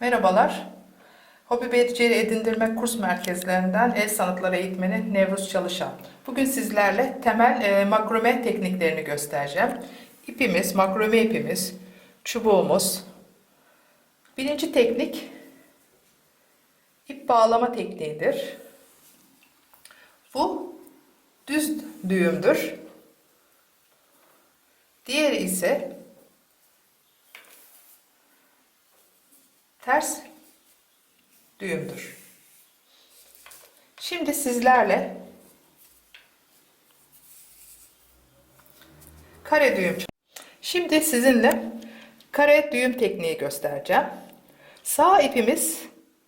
Merhabalar. Hobi beceri edindirme kurs merkezlerinden el sanatları eğitmeni Nevruz Çalışan. Bugün sizlerle temel e, makrome tekniklerini göstereceğim. İpimiz, makrome ipimiz, çubuğumuz. Birinci teknik ip bağlama tekniğidir. Bu düz düğümdür. Diğeri ise ters düğümdür. Şimdi sizlerle kare düğüm. Şimdi sizinle kare düğüm tekniği göstereceğim. Sağ ipimiz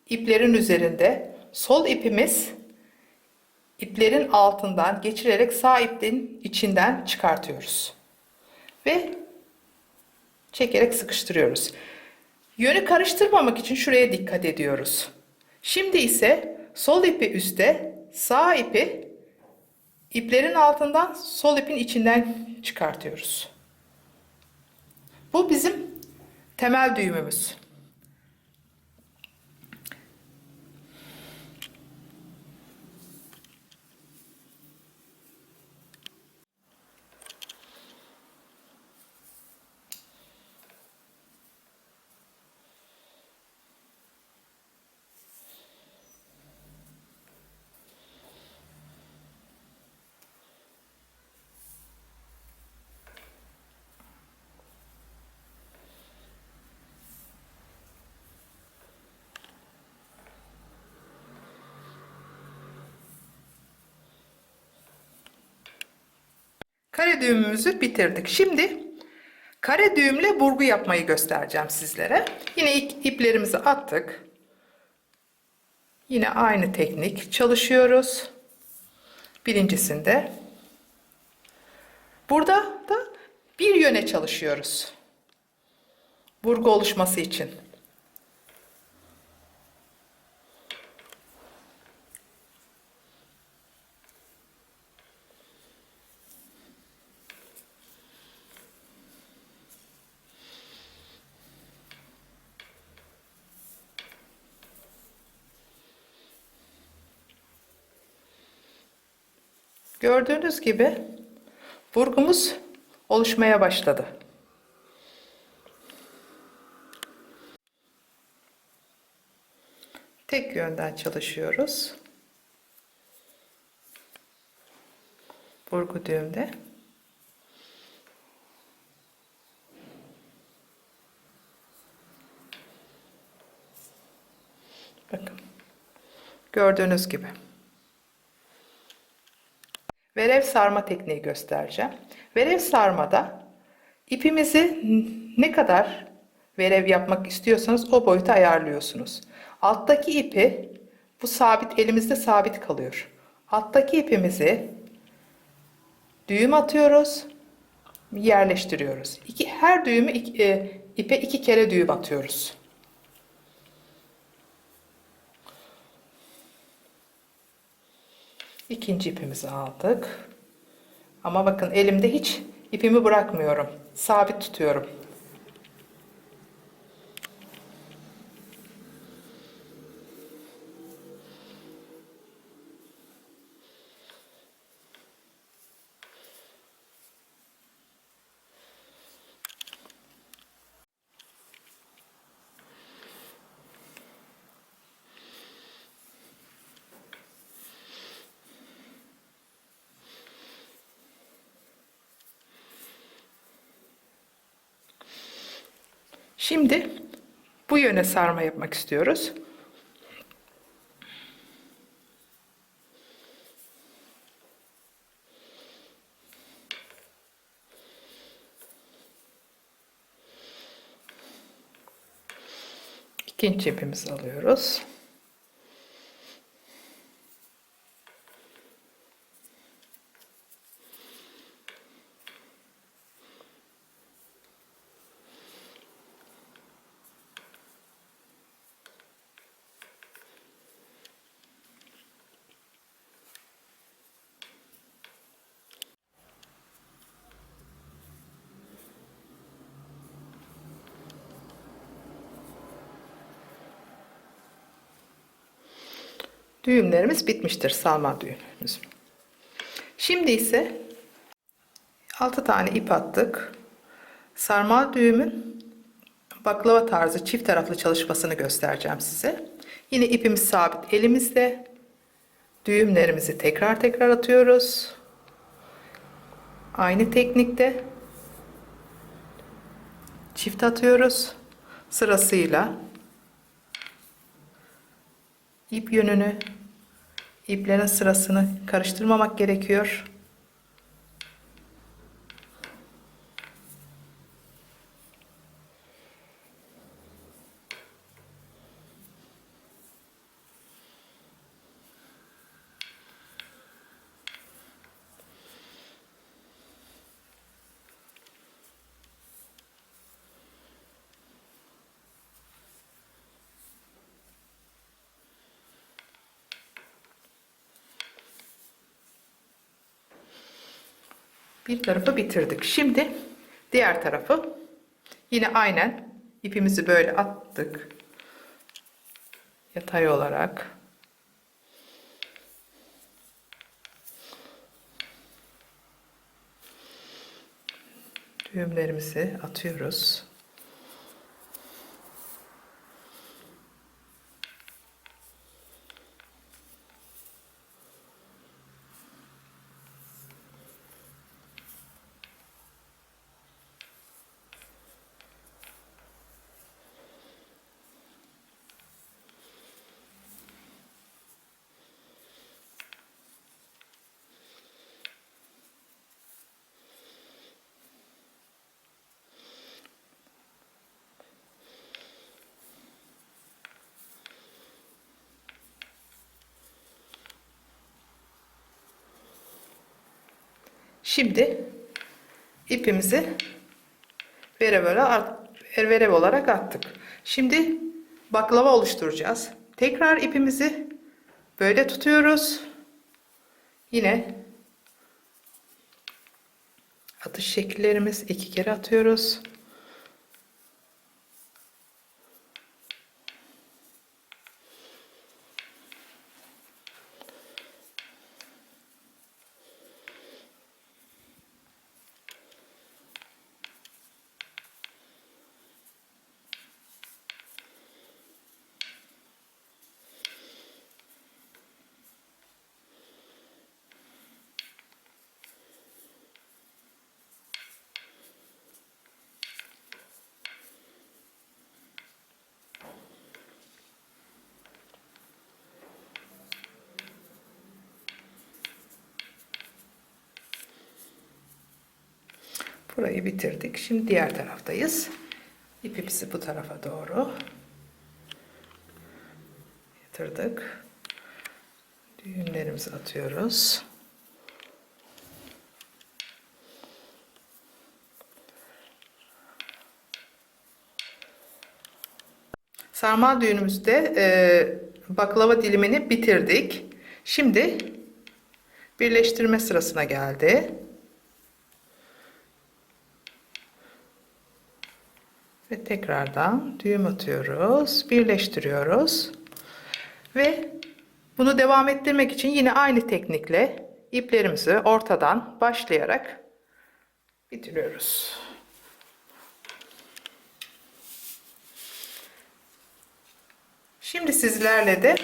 iplerin üzerinde, sol ipimiz iplerin altından geçirerek sağ ipin içinden çıkartıyoruz. Ve çekerek sıkıştırıyoruz. Yönü karıştırmamak için şuraya dikkat ediyoruz. Şimdi ise sol ipi üstte, sağ ipi iplerin altından sol ipin içinden çıkartıyoruz. Bu bizim temel düğümümüz. Kare düğümümüzü bitirdik. Şimdi kare düğümle burgu yapmayı göstereceğim sizlere. Yine ilk iplerimizi attık. Yine aynı teknik çalışıyoruz. Birincisinde. Burada da bir yöne çalışıyoruz. Burgu oluşması için. Gördüğünüz gibi burgumuz oluşmaya başladı. Tek yönden çalışıyoruz. Burgu düğümde. Bakın. Gördüğünüz gibi. Verev sarma tekniği göstereceğim. Verev sarmada ipimizi ne kadar verev yapmak istiyorsanız o boyuta ayarlıyorsunuz. Alttaki ipi bu sabit elimizde sabit kalıyor. Alttaki ipimizi düğüm atıyoruz, yerleştiriyoruz. İki, her düğümü iki, e, ipe iki kere düğüm atıyoruz. İkinci ipimizi aldık. Ama bakın elimde hiç ipimi bırakmıyorum. Sabit tutuyorum. Şimdi bu yöne sarma yapmak istiyoruz. İkinci ipimizi alıyoruz. Düğümlerimiz bitmiştir. Sarma düğümümüz. Şimdi ise 6 tane ip attık. Sarmal düğümün baklava tarzı çift taraflı çalışmasını göstereceğim size. Yine ipimiz sabit elimizde. Düğümlerimizi tekrar tekrar atıyoruz. Aynı teknikte çift atıyoruz. Sırasıyla ip yönünü, iplerin sırasını karıştırmamak gerekiyor. Bir tarafı bitirdik. Şimdi diğer tarafı yine aynen ipimizi böyle attık. Yatay olarak. Düğümlerimizi atıyoruz. Şimdi ipimizi verev olarak, verev olarak attık. Şimdi baklava oluşturacağız. Tekrar ipimizi böyle tutuyoruz. Yine atış şekillerimiz iki kere atıyoruz. Burayı bitirdik. Şimdi diğer taraftayız. İpimizi bu tarafa doğru yatırdık. Düğümlerimizi atıyoruz. Sarmal düğünümüzde e, baklava dilimini bitirdik. Şimdi birleştirme sırasına geldi. Ve tekrardan düğüm atıyoruz, birleştiriyoruz. Ve bunu devam ettirmek için yine aynı teknikle iplerimizi ortadan başlayarak bitiriyoruz. Şimdi sizlerle de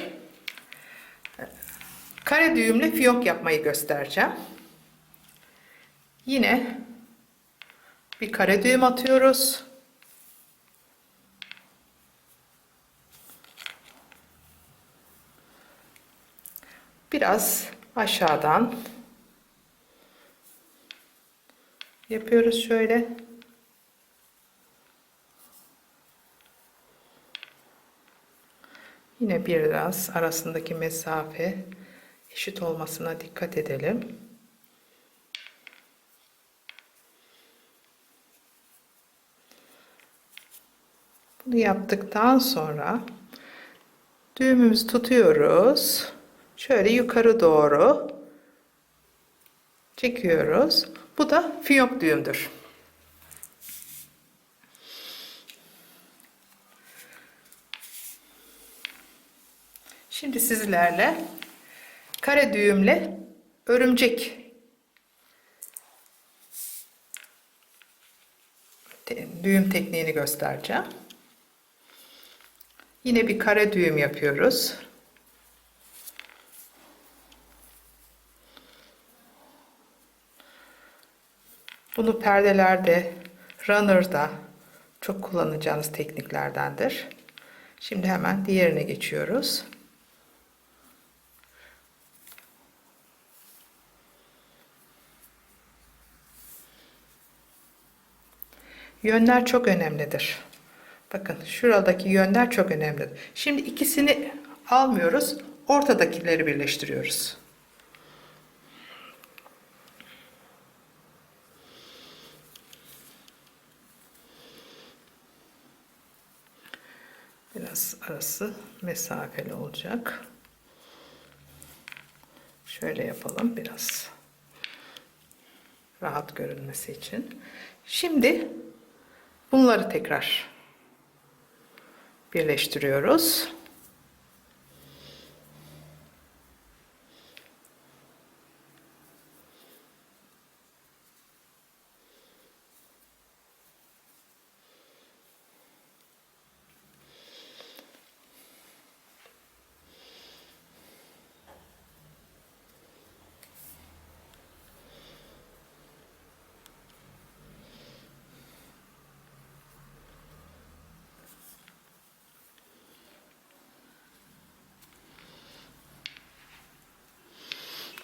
kare düğümlü fiyonk yapmayı göstereceğim. Yine bir kare düğüm atıyoruz. Biraz aşağıdan yapıyoruz şöyle. Yine biraz arasındaki mesafe eşit olmasına dikkat edelim. Bunu yaptıktan sonra düğümümüzü tutuyoruz. Şöyle yukarı doğru çekiyoruz. Bu da fiyonk düğümdür. Şimdi sizlerle kare düğümle örümcek düğüm tekniğini göstereceğim. Yine bir kare düğüm yapıyoruz. Bunu perdelerde, runner'da çok kullanacağınız tekniklerdendir. Şimdi hemen diğerine geçiyoruz. Yönler çok önemlidir. Bakın şuradaki yönler çok önemlidir. Şimdi ikisini almıyoruz. Ortadakileri birleştiriyoruz. Arası mesafeli olacak. Şöyle yapalım biraz rahat görünmesi için. Şimdi bunları tekrar birleştiriyoruz.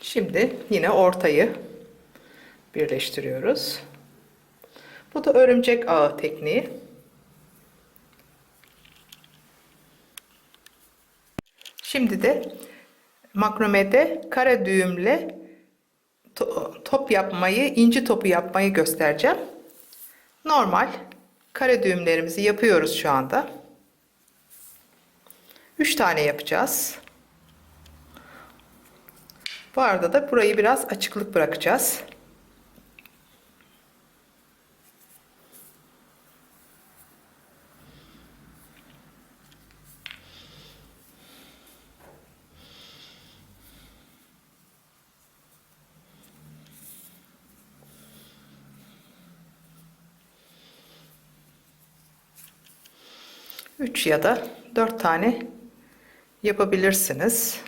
Şimdi yine ortayı birleştiriyoruz. Bu da örümcek ağı tekniği. Şimdi de makromede kare düğümle to- top yapmayı, inci topu yapmayı göstereceğim. Normal kare düğümlerimizi yapıyoruz şu anda. 3 tane yapacağız. Bu arada da burayı biraz açıklık bırakacağız. Üç ya da dört tane yapabilirsiniz.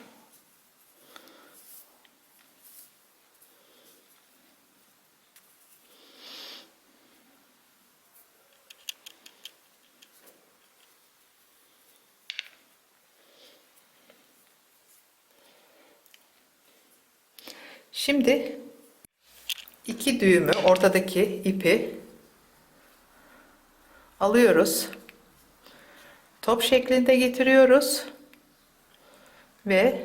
Şimdi iki düğümü ortadaki ipi alıyoruz. Top şeklinde getiriyoruz ve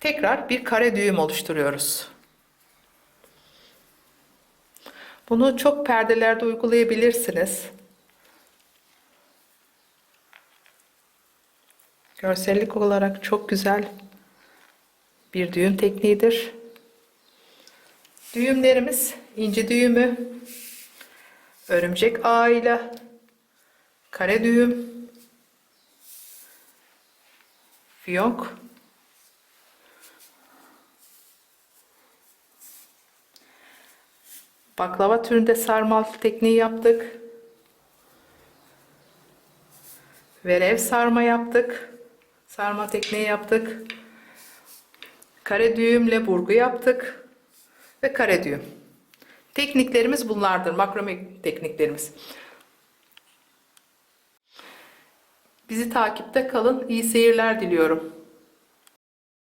tekrar bir kare düğüm oluşturuyoruz. Bunu çok perdelerde uygulayabilirsiniz. Görsellik olarak çok güzel bir düğüm tekniğidir. Düğümlerimiz inci düğümü, örümcek ağıyla, kare düğüm, fiyonk, baklava türünde sarmal tekniği yaptık. Verev sarma yaptık. Sarma tekniği yaptık. Kare düğümle burgu yaptık. Ve kare düğüm. Tekniklerimiz bunlardır. Makrome tekniklerimiz. Bizi takipte kalın. İyi seyirler diliyorum.